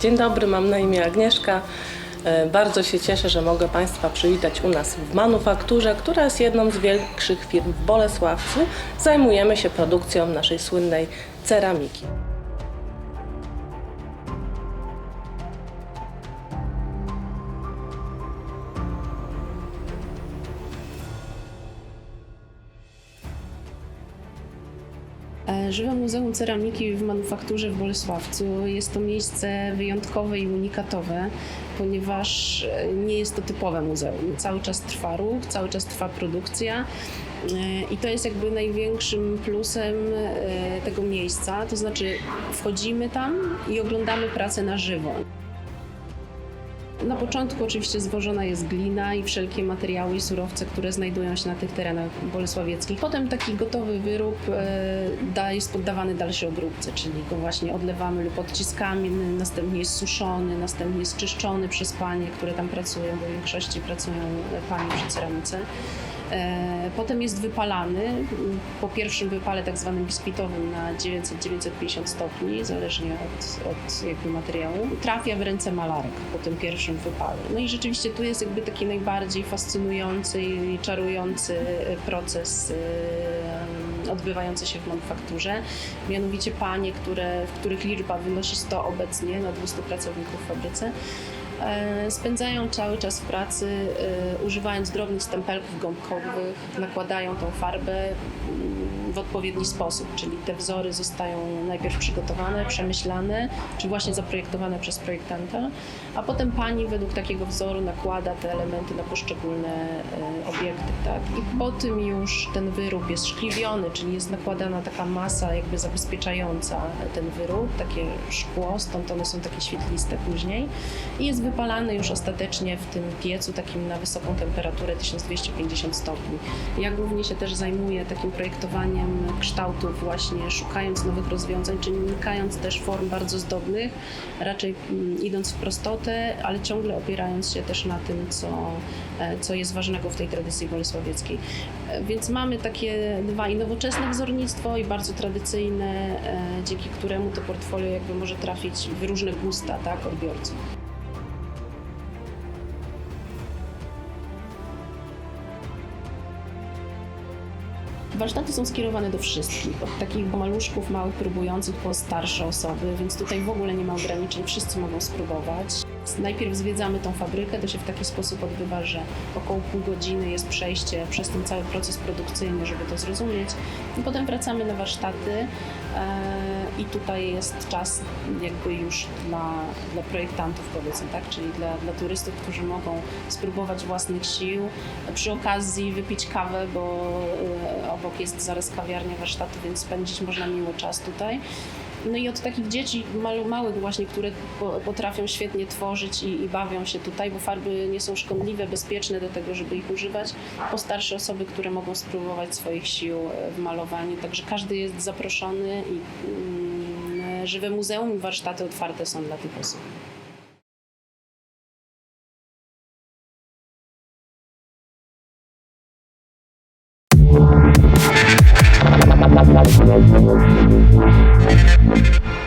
Dzień dobry, mam na imię Agnieszka. E, Bardzo się cieszę, że mogę Państwa przywitać u nas w manufakturze, która jest jedną z większych firm w Bolesławcu. Zajmujemy się produkcją naszej słynnej ceramiki. Żywe Muzeum Ceramiki w Manufakturze w Bolesławcu jest to miejsce wyjątkowe i unikatowe, ponieważ e, nie jest to typowe muzeum. Cały czas trwa ruch, cały czas trwa produkcja. e, I to jest jakby największym plusem e, tego miejsca, to znaczy wchodzimy tam i oglądamy pracę na żywo. Na początku oczywiście zwożona jest glina i wszelkie materiały i surowce, które znajdują się na tych terenach bolesławieckich. Potem taki gotowy wyrób e, jest poddawany dalszej obróbce, czyli go właśnie odlewamy lub odciskamy, następnie jest suszony, następnie jest czyszczony przez panie, które tam pracują, bo w większości pracują panie przy ceramice. E, Potem jest wypalany po pierwszym wypale tak zwanym biskwitowym na 900-950 stopni, zależnie od, od materiału. Trafia w ręce malarek po tym pierwszym wypale. No i rzeczywiście tu jest jakby taki najbardziej fascynujący i czarujący proces e, odbywający się w manufakturze. Mianowicie panie, które, w których liczba wynosi 100 obecnie na 200 pracowników w fabryce. E, Spędzają cały czas w pracy, e, używając drobnych stempelków gąbkowych, nakładają tą farbę mm, w odpowiedni sposób, czyli te wzory zostają najpierw przygotowane, przemyślane, czy właśnie zaprojektowane przez projektanta, a potem pani według takiego wzoru nakłada te elementy na poszczególne e, obiekty, tak? I po tym już ten wyrób jest szkliwiony, czyli jest nakładana taka masa jakby zabezpieczająca ten wyrób, takie szkło, stąd one są takie świetliste później i jest wypalany już ostatecznie w tym piecu takim na wysoką temperaturę 1250 stopni. Ja głównie się też zajmuję takim projektowaniem kształtów właśnie, szukając nowych rozwiązań, czyli unikając też form bardzo zdobnych, raczej mm, idąc w prostotę, ale ciągle opierając się też na tym, co, e, co jest ważnego w tej tradycji bolesławieckiej. E, Więc mamy takie dwa i nowoczesne wzornictwo i bardzo tradycyjne, e, dzięki któremu to portfolio jakby może trafić w różne gusta tak, odbiorców. Warsztaty są skierowane do wszystkich, od takich maluszków małych próbujących po starsze osoby, więc tutaj w ogóle nie ma ograniczeń, wszyscy mogą spróbować. Najpierw zwiedzamy tą fabrykę, to się w taki sposób odbywa, że około pół godziny jest przejście przez ten cały proces produkcyjny, żeby to zrozumieć. I potem wracamy na warsztaty e, i tutaj jest czas jakby już dla, dla projektantów powiedzmy, tak? czyli dla, dla turystów, którzy mogą spróbować własnych sił. Przy okazji wypić kawę, bo e, obok jest zaraz kawiarnia warsztatu, więc spędzić można miło czas tutaj. No i od takich dzieci małych właśnie, które po- potrafią świetnie tworzyć i, i bawią się tutaj, bo farby nie są szkodliwe, bezpieczne do tego, żeby ich używać, po starsze osoby, które mogą spróbować swoich sił e, w malowaniu. Także każdy jest zaproszony i mm, żywe muzeum i warsztaty otwarte są dla tych osób. Thank you. Thank you.